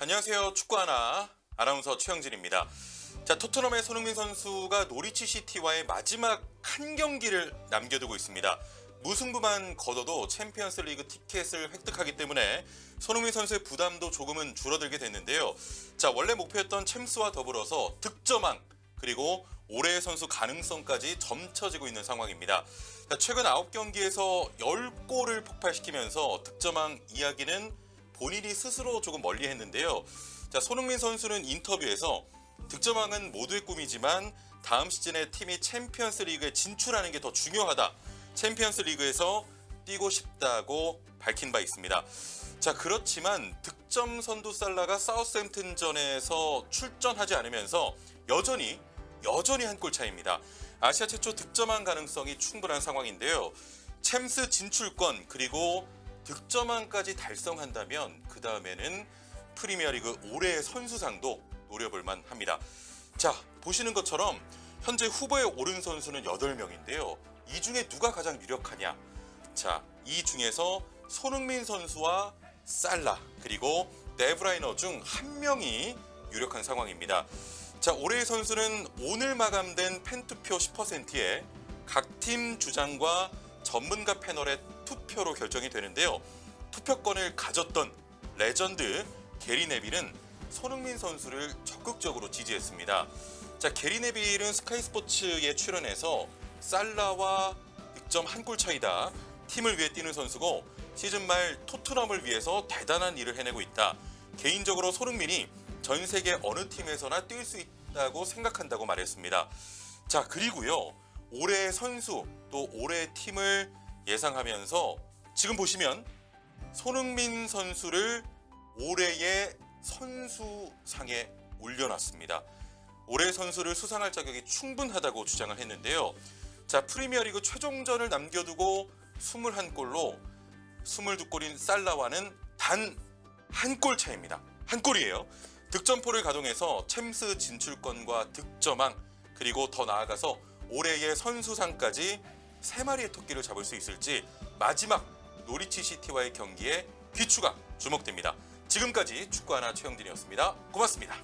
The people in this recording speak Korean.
안녕하세요. 축구 하나 아나운서 최영진입니다. 자, 토트넘의 손흥민 선수가 노리치 시티와의 마지막 한 경기를 남겨두고 있습니다. 무승부만 거둬도 챔피언스 리그 티켓을 획득하기 때문에 손흥민 선수의 부담도 조금은 줄어들게 됐는데요. 자, 원래 목표였던 챔스와 더불어서 득점왕 그리고 올해의 선수 가능성까지 점쳐지고 있는 상황입니다. 자, 최근 9경기에서 10골을 폭발시키면서 득점왕 이야기는 본인이 스스로 조금 멀리 했는데요. 자, 손흥민 선수는 인터뷰에서 득점왕은 모두의 꿈이지만 다음 시즌에 팀이 챔피언스 리그에 진출하는 게 더 중요하다. 챔피언스 리그에서 뛰고 싶다고 밝힌 바 있습니다. 자, 그렇지만 득점 선두 살라가 사우스햄튼전에서 출전하지 않으면서 여전히 여전히 한 골 차입니다. 아시아 최초 득점왕 가능성이 충분한 상황인데요. 챔스 진출권 그리고 득점왕까지 달성한다면 그 다음에는 프리미어리그 올해의 선수상도 노려볼 만합니다. 자 보시는 것처럼 현재 후보에 오른 선수는 8명인데요. 이 중에 누가 가장 유력하냐? 자, 이 중에서 손흥민 선수와 살라 그리고 데브라이너 중 한 명이 유력한 상황입니다. 자, 올해의 선수는 오늘 마감된 팬투표 10%에 각 팀 주장과 전문가 패널의 투표로 결정이 되는데요. 투표권을 가졌던 레전드 게리 네빌은 손흥민 선수를 적극적으로 지지했습니다. 자, 게리 네빌은 스카이 스포츠에 출연해서 살라와 득점 한 골 차이다. 팀을 위해 뛰는 선수고 시즌 말 토트넘을 위해서 대단한 일을 해내고 있다. 개인적으로 손흥민이 전 세계 어느 팀에서나 뛸 수 있다고 생각한다고 말했습니다. 자, 그리고요. 올해의 선수 또 올해의 팀을 예상하면서 지금 보시면 손흥민 선수를 올해의 선수상에 올려놨습니다. 올해 선수를 수상할 자격이 충분하다고 주장을 했는데요. 자, 프리미어리그 최종전을 남겨두고 21골로 22골인 살라와는 단 한 골 차입니다. 한 골이에요. 득점포를 가동해서 챔스 진출권과 득점왕 그리고 더 나아가서 올해의 선수상까지 세 마리의 토끼를 잡을 수 있을지 마지막 노리치 시티와의 경기에 귀추가 주목됩니다. 지금까지 축구 하나 최영진이었습니다. 고맙습니다.